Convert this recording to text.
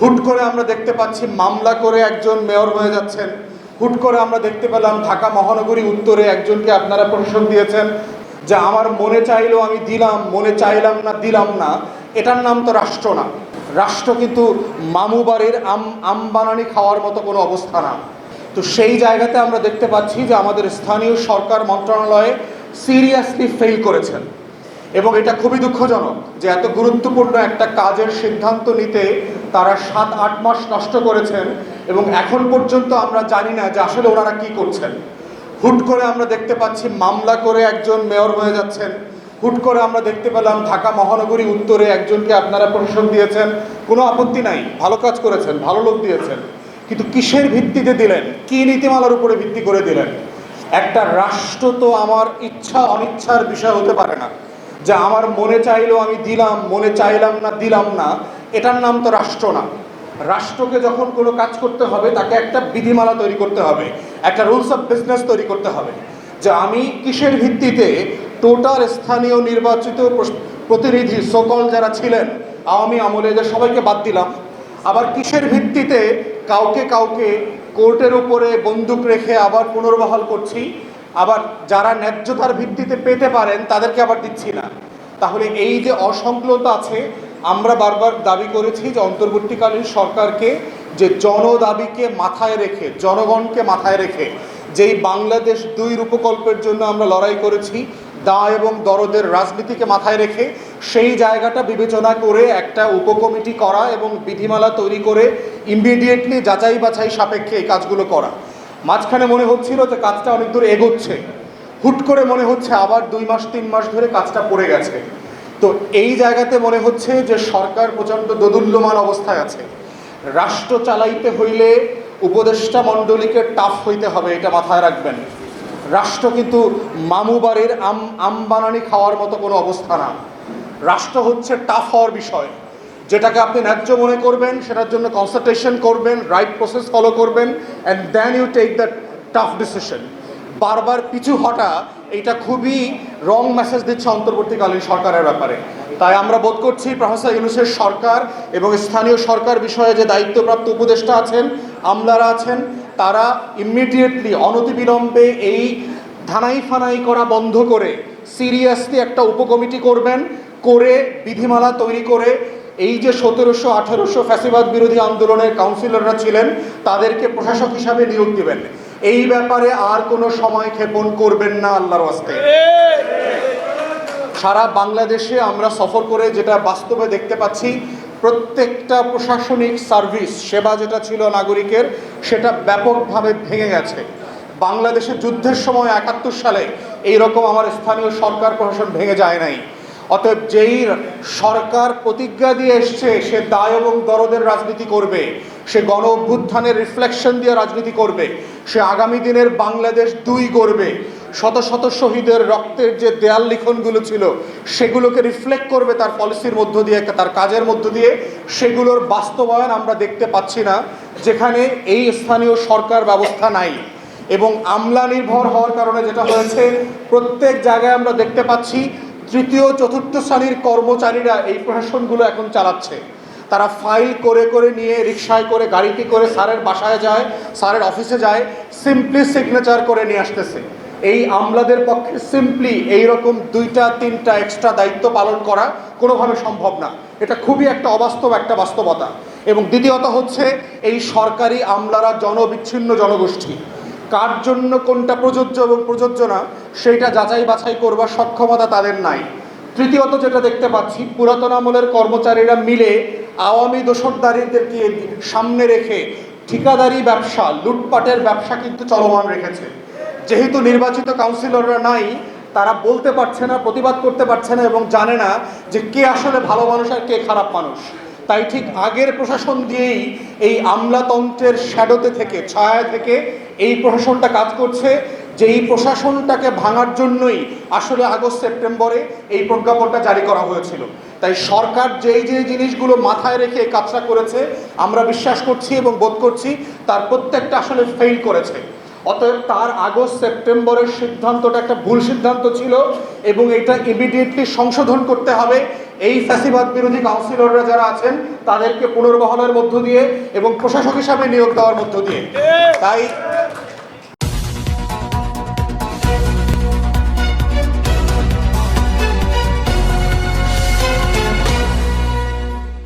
হুট করে আমরা দেখতে পাচ্ছি মামলা করে একজন মেয়র হয়ে যাচ্ছেন। হুট করে আমরা দেখতে পেলাম ঢাকা মহানগরী উত্তরে একজনকে আপনারা প্রশাসন দিয়েছেন যে আমার মনে চাইলেও আমি দিলাম, মনে চাইলাম না, দিলাম না। এটার নাম তো রাষ্ট্র না। রাষ্ট্র কিন্তু মামু বাড়ির আম আম বানানি খাওয়ার মতো কোনো অবস্থা না। তো সেই জায়গাতে আমরা দেখতে পাচ্ছি যে আমাদের স্থানীয় সরকার মন্ত্রণালয়ে সিরিয়াসলি ফেল করেছেন। এবং এটা খুবই দুঃখজনক যে এত গুরুত্বপূর্ণ একটা কাজের সিদ্ধান্ত নিতে তারা সাত, আট মাস নষ্ট করেছেন এবং এখন পর্যন্ত আমরা জানি না যে আসলে ওনারা কি করছেন। হুট করে আমরা দেখতে পাচ্ছি মামলা করে একজন মেয়র হয়ে যাচ্ছেন। হুট করে আমরা দেখতে পেলাম ঢাকা মহানগরী উত্তরে একজনকে আপনারা প্রশাসন দিয়েছেন। কোনো আপত্তি নাই, ভালো কাজ করেছেন, ভালো লোক দিয়েছেন। কিন্তু কিসের ভিত্তিতে দিলেন? কি নীতিমালার উপরে ভিত্তি করে দিলেন? একটা রাষ্ট্র তো আমার ইচ্ছা, অনিচ্ছার বিষয় হতে পারে না। যে আমার মনে চাইলেও আমি দিলাম, মনে চাইলাম না, দিলাম না। এটার নাম তো রাষ্ট্র না। রাষ্ট্রকে যখন কোনো কাজ করতে হবে, তাকে একটা বিধিমালা তৈরি করতে হবে, একটা রুলস অফ বিজনেস তৈরি করতে হবে যে আমি কিসের ভিত্তিতে টোটাল স্থানীয় নির্বাচিত প্রতিনিধি সকল যারা ছিলেন, আওয়ামী আমলে এদের সবাইকে বাদ দিলাম। আবার কিসের ভিত্তিতে কাউকে কাউকে কোর্টের উপরে বন্দুক রেখে আবার পুনর্বহাল করছি, আবার যারা ন্যায্যতার ভিত্তিতে পেতে পারেন, তাদেরকে আবার দিচ্ছি না। তাহলে এই যে অসংলতা আছে আমরা বারবার দাবি করেছি যে অন্তর্বর্তীকালীন সরকারকে যে জনদাবিকে মাথায় রেখে, জনগণকে মাথায় রেখে যেই বাংলাদেশ দুই রূপকল্পের জন্য আমরা লড়াই করেছি, দা এবং দরদের রাজনীতিকে মাথায় রেখে, সেই জায়গাটা বিবেচনা করে একটা উপকমিটি করা এবং বিধিমালা তৈরি করে ইমিডিয়েটলি যাচাই বাছাই সাপেক্ষে এই কাজগুলো করা। মাঝখানে মনে হচ্ছিল যে কাজটা অনেক দূর এগোচ্ছে। হুট করে মনে হচ্ছে আবার দুই মাস, তিন মাস ধরে কাজটা পড়ে গেছে। তো এই জায়গাতে মনে হচ্ছে যে সরকার প্রচণ্ড দোদুল্যমান অবস্থায় আছে। রাষ্ট্র চালাইতে হইলে উপদেষ্টা মণ্ডলীকে টাফ হইতে হবে, এটা মাথায় রাখবেন। রাষ্ট্র কিন্তু মামু বাড়ির আম আম বানানি খাওয়ার মতো কোনো অবস্থা না। রাষ্ট্র হচ্ছে টাফ হওয়ার বিষয়। যেটাকে আপনি ন্যায্য মনে করবেন, সেটার জন্য কনসালটেশন করবেন রাইট প্রসেস ফলো করবেন and then you take the tough decision বারবার পিছু হটা এটা খুবই রং মেসেজ দিচ্ছে অন্তর্বর্তীকালীন সরকারের ব্যাপারে। তাই আমরা বোধ করছি প্রফেসর ইউনুসের সরকার এবং স্থানীয় সরকার বিষয়ে যে দায়িত্বপ্রাপ্ত উপদেষ্টা আছেন, আমলারা আছেন, তারা ইমিডিয়েটলি অনতিবিলম্বে এই ধানাই ফানাই করা বন্ধ করে সিরিয়াসলি একটা উপকমিটি করবেন, করে বিধিমালা তৈরি করে এই যে সতেরোশো আঠেরোশো ফ্যাসিবাদ বিরোধী আন্দোলনের কাউন্সিলররা ছিলেন, তাদেরকে প্রশাসক হিসাবে নিয়োগ দিবেন। এই ব্যাপারে আর কোনো সময় ক্ষেপণ করবেন না আল্লাহর ওয়াস্তে সারা বাংলাদেশে আমরা সফর করে যেটা বাস্তবে দেখতে পাচ্ছি, প্রত্যেকটা প্রশাসনিক সার্ভিস, সেবা যেটা ছিল নাগরিকের, সেটা ব্যাপকভাবে ভেঙে গেছে। বাংলাদেশে যুদ্ধের সময় একাত্তর সালে এই রকম আমার স্থানীয় সরকার প্রশাসন ভেঙে যায় নাই। অতএব যেই সরকার প্রতিজ্ঞা দিয়ে এসছে, সে দায় এবং দরদের রাজনীতি করবে। সে গণ অভ্যুত্থানের রিফ্লেকশন দিয়ে রাজনীতি করবে। সে আগামী দিনের বাংলাদেশ দুই করবে শত শত শহীদের রক্তের যে দেয়াল লিখনগুলো ছিল, সেগুলোকে রিফ্লেক্ট করবে তার পলিসির মধ্য দিয়ে, তার কাজের মধ্য দিয়ে। সেগুলোর বাস্তবায়ন আমরা দেখতে পাচ্ছি না, যেখানে এই স্থানীয় সরকার ব্যবস্থা নাই। এবং আমলা নির্ভর হওয়ার কারণে যেটা হয়েছে, প্রত্যেক জায়গায় আমরা দেখতে পাচ্ছি তৃতীয় চতুর্থ শ্রেণির কর্মচারীরা এই প্রশাসনগুলো এখন চালাচ্ছে। তারা ফাইল করে করে নিয়ে রিক্সায় করে গাড়িতে করে স্যারের বাসায় যায়, স্যারের অফিসে যায় সিম্পলি সিগনেচার করে নিয়ে আসতেছে। এই আমলাদের পক্ষে সিম্পলি এই রকম দুইটা, তিনটা এক্সট্রা দায়িত্ব পালন করা কোনোভাবে সম্ভব না। এটা খুবই একটা অবাস্তব, একটা বাস্তবতা। এবং দ্বিতীয়ত হচ্ছে, এই সরকারি আমলারা জনবিচ্ছিন্ন জনগোষ্ঠী। কার জন্য কোনটা প্রযোজ্য এবং প্রযোজ্য না, সেইটা যাচাই বাছাই করবার সক্ষমতা তাদের নাই। তৃতীয়ত যেটা দেখতে পাচ্ছি, পুরাতন আমলের কর্মচারীরা মিলে আওয়ামী দোসরদারিদেরকে সামনে রেখে ঠিকাদারি ব্যবসা, লুটপাটের ব্যবসা কিন্তু চলমান রেখেছে। যেহেতু নির্বাচিত কাউন্সিলররা নাই, তারা বলতে পারছে না, প্রতিবাদ করতে পারছে না এবং জানে না যে কে আসলে ভালো মানুষ আর কে খারাপ মানুষ। তাই ঠিক আগের প্রশাসন দিয়েই এই আমলাতন্ত্রের শ্যাডোতে থেকে ছায়া থেকে এই প্রশাসনটা কাজ করছে। যে এই প্রশাসনটাকে ভাঙার জন্যই আসলে আগস্ট সেপ্টেম্বরে এই প্রজ্ঞাপনটা জারি করা হয়েছিল। তাই সরকার যেই যে জিনিসগুলো মাথায় রেখে এই কাজটা করেছে, আমরা বিশ্বাস করছি এবং বোধ করছি তার প্রত্যেকটা আসলে ফেল করেছে। অতএব তার আগস্ট সেপ্টেম্বরের সিদ্ধান্তটা একটা ভুল সিদ্ধান্ত ছিল এবং এটা ইমিডিয়েটলি সংশোধন করতে হবে। এই ফ্যাসিবাদ বিরোধী কাউন্সিলররা যারা আছেন, তাদেরকে পুনর্বহলের মধ্য দিয়ে এবং প্রশাসক হিসাবে নিয়োগ দেওয়ার মধ্য দিয়ে। তাই